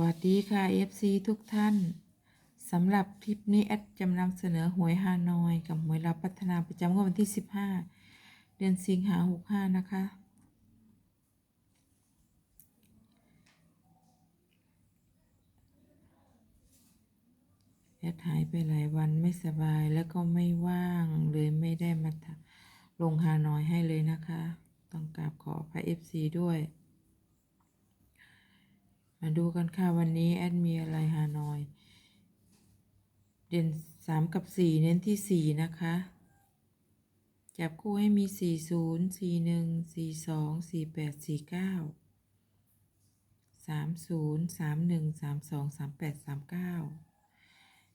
วัสดีค่ะ FC ทุกท่านสำหรับคลิปนี้แอดจะนำเสนอหวยฮานอย กับหวยรับพัฒนาประจำงวดวันที่ 15 เดือนสิงหา65 นะคะ แอดหายไปหลายวันไม่สบายแล้วก็ไม่ว่างเลยไม่ได้มาทำลงฮานอยให้เลยนะคะ ต้องกราบขออภัย FC ด้วย มาดูกันค่ะวันนี้แอดมีอะไรฮานอย เด่นสามกับสี่เน้นที่สี่นะคะ จับคู่ให้มีสี่ศูนย์สี่หนึ่งสี่สองสี่แปดสี่เก้าสามศูนย์สามหนึ่งสามสองสามแปดสามเก้า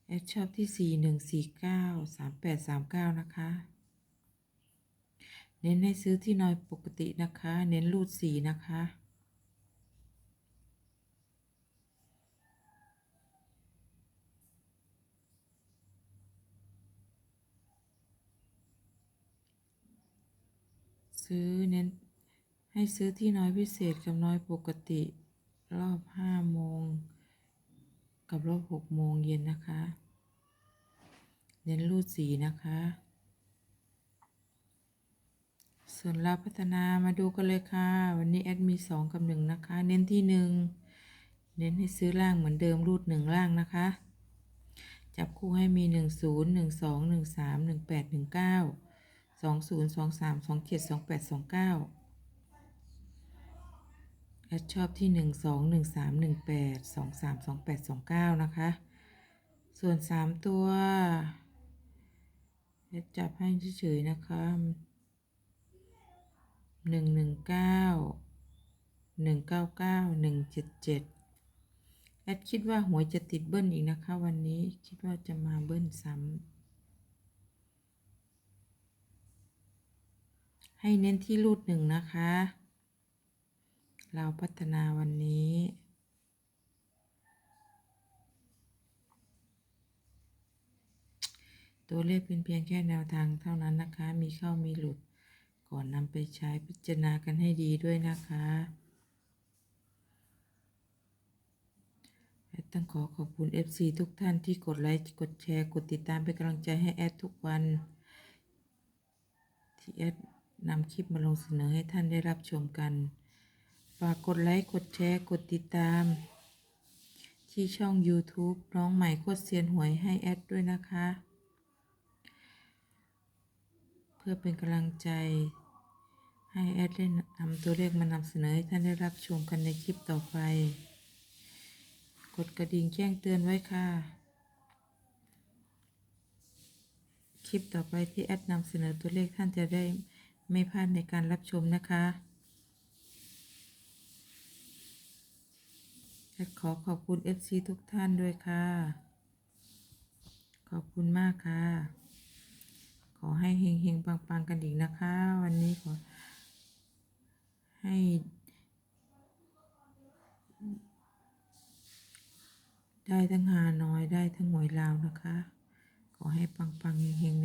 แอดชอบที่สี่หนึ่งสี่เก้าสามแปดสามเก้านะคะเน้นให้ซื้อที่นอยปกตินะคะ เน้นรูดสีนะคะ ซื้อเน้น ให้ซื้อที่น้อยพิเศษกับน้อยปกติ รอบห้าโมง กับรอบหกโมงเย็นนะคะ เน้นรูดสีนะคะ ส่วนรับพัฒนามาดูกันเลยค่ะ วันนี้แอดมีสองกับหนึ่งนะคะ เน้นที่หนึ่งเน้นให้ซื้อล่างเหมือนเดิมรูดหนึ่งล่างนะคะ จับคู่ให้มีหนึ่งศูนย์หนึ่งสองหนึ่งสามหนึ่งแปดหนึ่งเก้า สองศูนย์สองสามสองเจ็ดสองแปดสองเก้าแอดชอบที่หนึ่งสองหนึ่งสามหนึ่งแปดสองสามสองแปดสองเก้านะคะ ส่วนสามตัวแอดจับให้เฉยๆนะคะหนึ่งหนึ่งเก้าหนึ่งเก้าเก้าหนึ่งเจ็ดเจ็ดแอดคิดว่าหวยจะติดเบิ้ลอีกนะคะ วันนี้คิดว่าจะมาเบิ้ลซ้ำ ให้เน้นที่รูดหนึ่งนะคะ เราพัฒนาวันนี้ตัวเลขเป็นเพียงแค่แนวทางเท่านั้นนะคะ มีเข้ามีหลุด ก่อนนำไปใช้พิจารณากันให้ดีด้วยนะคะแอดต้องขอขอบคุณ FC ทุกท่านที่กดไลค์ กดแชร์ กดติดตามเป็นกำลังใจให้แอดทุกวัน ที่แอด นำคลิปมาลงเสนอให้ท่านได้รับชมกัน ฝากกดไลค์ กดแชร์ กดติดตาม ที่ช่อง YouTube น้องใหม่โคตรเซียนหวยให้แอดด้วยนะคะ เพื่อเป็นกำลังใจ ให้แอดได้นำตัวเลขมานำเสนอให้ท่านได้รับชมกันในคลิปต่อไป กดกระดิ่งแจ้งเตือนไว้ค่ะคลิปต่อไปที่แอดนำเสนอตัวเลขท่านจะได้ ไม่พลาดในการรับชมนะคะแอดขอขอบคุณ FC ทุกท่านด้วยค่ะ ขอบคุณมากค่ะ ขอให้เฮงเฮงปังปังๆ กันอีกนะคะ วันนี้ขอ ให้ ได้ทั้งหาน้อยได้ทั้งหวยลาวนะคะ ขอให้ปังปังๆเฮงๆรวยๆค่ะ